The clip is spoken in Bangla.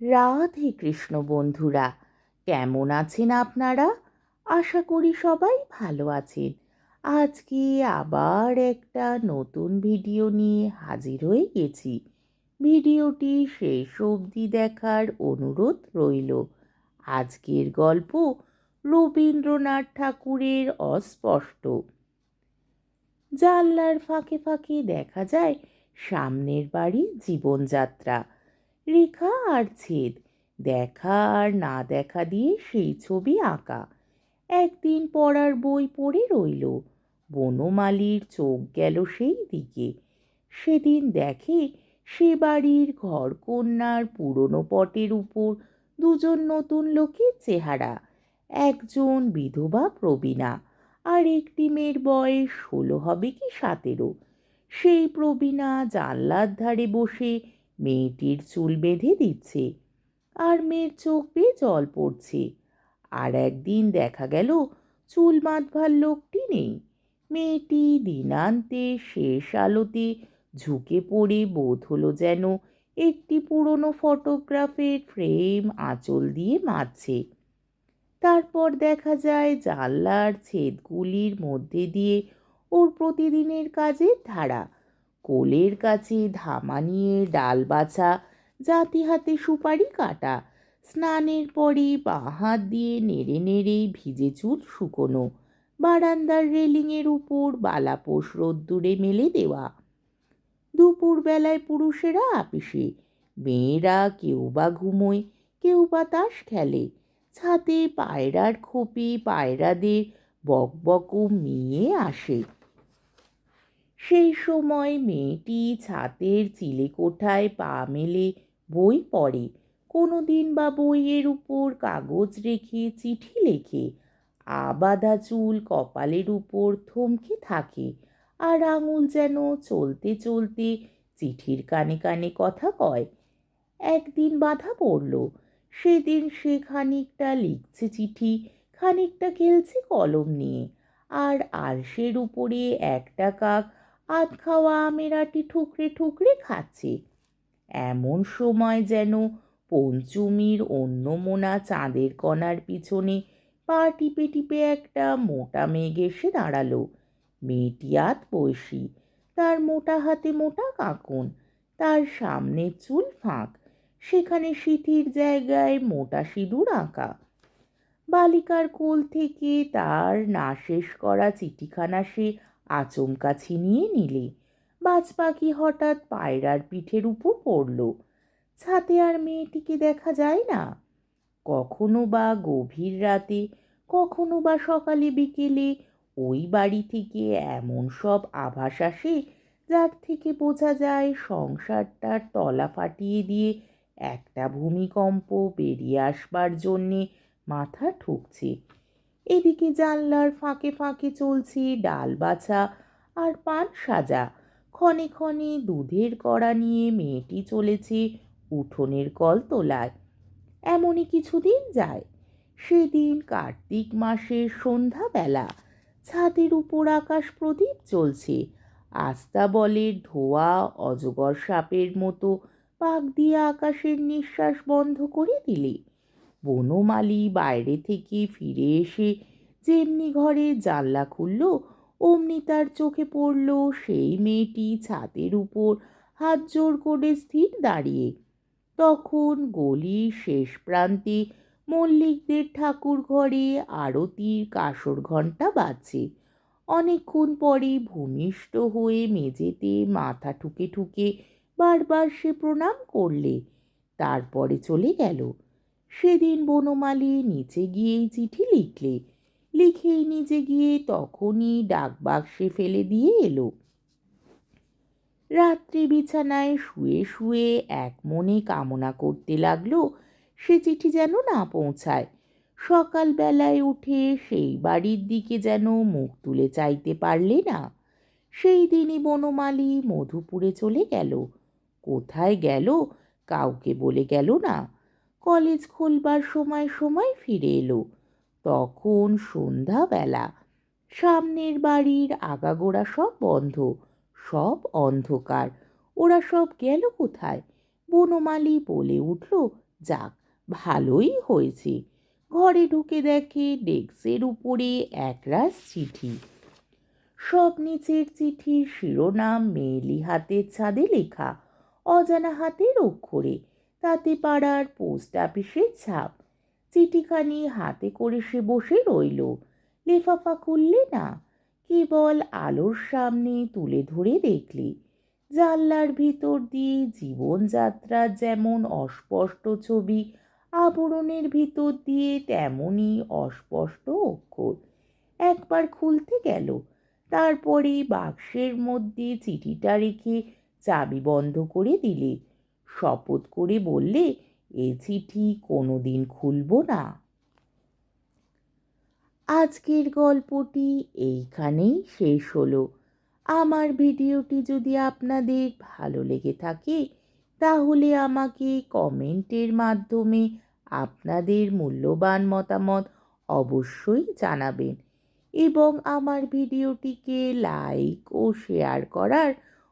রাধে কৃষ্ণ বন্ধুরা, কেমন আছেন আপনারা? আশা করি সবাই ভালো আছেন। আজকে আবার একটা নতুন ভিডিও নিয়ে হাজির হয়ে গেছি। ভিডিওটি শেষ অবধি দেখার অনুরোধ রইল। আজকের গল্প রবীন্দ্রনাথ ঠাকুরের অস্পষ্ট। জানলার ফাঁকে ফাঁকে দেখা যায় সামনের বাড়ি জীবনযাত্রা। রেখা আর ছেদ। দেখা আর না দেখা দিয়ে সেই ছবি আঁকা। একদিন পড়ার বই পড়ে রইল। বনমালির চোখ গেল সেই দিকে। সেদিন দেখে সে বাড়ির ঘরকন্যার পুরনো পটের উপর দুজন নতুন লোকের চেহারা। একজন বিধবা প্রবীণা আর একটি মেয়ের বয়স ষোলো হবে কি সতেরো। সেই প্রবীণা জানলার ধারে বসে মেয়েটির চুল বেঁধে দিচ্ছে আর মেয়ের চোখ বেয়ে জল পড়ছে। আর একদিন দেখা গেল চুল বাঁধবার লোকটি নেই। মেয়েটি দিনান্তে শেষ আলোতে ঝুঁকে পড়ে বোধ হলো যেন একটি পুরনো ফটোগ্রাফের ফ্রেম আঁচল দিয়ে মারছে। তারপর দেখা যায় জানলার ছেদগুলির মধ্যে দিয়ে ওর প্রতিদিনের কাজের ধারা কোলের কাছে ধামা নিয়ে ডাল বাছা, জাতি হাতে সুপারি কাটা, স্নানের পরে বাঁ হাত দিয়ে নেড়ে নেড়ে ভিজে চুল শুকোনো, বারান্দার রেলিংয়ের উপর বালাপোষ রোদ্দুরে মেলে দেওয়া। দুপুরবেলায় পুরুষেরা আপিসে, মেয়েরা কেউ বা ঘুমোয়, কেউ বা তাস খেলে, ছাতে পায়রার খোপে পায়রাদের বকবকম নিয়ে আসে। সেই সময় মেয়েটি ছাতের চিলেকোঠায় পা মেলে বই পড়ে। কোনো দিন বা বইয়ের উপর কাগজ রেখে চিঠি লেখে। আবাদা চুল কপালের উপর থমকে থাকে আর আঙুল যেন চলতে চলতে চিঠির কানে কানে কথা কয়। একদিন বাধা পড়ল। সেদিন সে খানিকটা লিখছে চিঠি, খানিকটা খেলছে কলম নিয়ে। আর আলসের উপরে একটা কাক আধ খাওয়া আমের আটি ঠুকরে ঠুকরে খাচ্ছে। এমন সময় যেন পঞ্চমীর অন্য মোনা চাঁদের কণার পিছনে পা টিপে টিপে একটা মোটা মেঘ এসে দাঁড়াল। মেয়েটি আত বয়সী তার মোটা হাতে মোটা কাকন, তার সামনের চুল ফাঁক, সেখানে সিথির জায়গায় মোটা সিঁদুর আঁকা। বালিকার কোল থেকে তার না শেষ করা চিঠিখানা সে আচমকা ছিনিয়ে নিলে। বাজ পাখি হঠাৎ পায়রার পিঠের উপর পড়ল। ছাতে আর মেয়েটিকে দেখা যায় না। কখনো বা গভীর রাতে, কখনো বা সকালে, বিকেলে ওই বাড়ি থেকে এমন সব আভাস আসে যার থেকে বোঝা যায় সংসারটার তলা ফাটিয়ে দিয়ে একটা ভূমিকম্প বেরিয়ে আসবার জন্যে মাথা ঠুকছে। এদিকে জানলার ফাঁকে ফাঁকে চলছে ডাল বাছা আর পান সাজা। ক্ষণে ক্ষণে দুধের কড়া নিয়ে মেয়েটি চলেছে উঠোনের কল তোলায় এমনই কিছুদিন যায়। সেদিন কার্তিক মাসের সন্ধ্যাবেলা ছাদের উপর আকাশ প্রদীপ চলছে আস্তাবলের ধোয়া, অজগর সাপের মতো পাক দিয়ে আকাশের নিঃশ্বাস বন্ধ করে দিলে। বনমালী বাইরে থেকে ফিরে এসে যেমনি ঘরে জানলা খুলল, অমনি তার চোখে পড়ল সেই মেয়েটি ছাদের উপর হাত জোর করে স্থির দাঁড়িয়ে। তখন গলির শেষ প্রান্তে মল্লিকদের ঠাকুর ঘরে আরতির কাসর ঘণ্টা বাজছে। অনেকক্ষণ পরে ভূমিষ্ঠ হয়ে মেঝেতে মাথা ঠুকে ঠুকে বারবার সে প্রণাম করলে, তারপরে চলে গেল। সেদিন বনমালী নিচে গিয়েই চিঠি লিখলে। লিখেই নিজে গিয়ে তখনই ডাকবাক্সে ফেলে দিয়ে এলো। রাত্রি বিছানায় শুয়ে শুয়ে এক মনে কামনা করতে লাগল, সে চিঠি যেন না পৌঁছায়। সকালবেলায় উঠে সেই বাড়ির দিকে যেন মুখ তুলে চাইতে পারলে না। সেই দিনই বনমালী মধুপুরে চলে গেল। কোথায় গেল, কাউকে বলে গেল না। কলেজ খুলবার সময় সময় ফিরে এলো। তখন সন্ধ্যাবেলা। সামনের বাড়ির আগাগোড়া সব বন্ধ, সব অন্ধকার। ওরা সব গেল কোথায়? বনমালি বলে উঠল, যাক, ভালোই হয়েছে। ঘরে ঢুকে দেখে ডেস্কের উপরে একরাশ চিঠি। সব নিচের চিঠির শিরোনাম মেয়েলি হাতের ছাদে লেখা, অজানা হাতের অক্ষরে। তাতে পাড়ার পোস্ট অফিসের ছাপ। চিঠিখানি হাতে করে সে বসে রইল। লেফাফা খুললে না, কেবল আলোর সামনে তুলে ধরে দেখলে। জানলার ভিতর দিয়ে জীবনযাত্রার যেমন অস্পষ্ট ছবি, আবরণের ভিতর দিয়ে তেমনই অস্পষ্ট অক্ষর। একবার খুলতে গেল তারপরে বাক্সের মধ্যে চিঠিটা রেখে চাবি বন্ধ করে দিলে। শপথ করে বললে, এ চিঠি কোনো দিন খুলব না। আজকের গল্পটি এইখানেই শেষ হলো। আমার ভিডিওটি যদি আপনাদের ভালো লেগে থাকে, তাহলে আমাকে কমেন্টের মাধ্যমে আপনাদের মূল্যবান মতামত অবশ্যই জানাবেন এবং আমার ভিডিওটিকে লাইক ও শেয়ার করার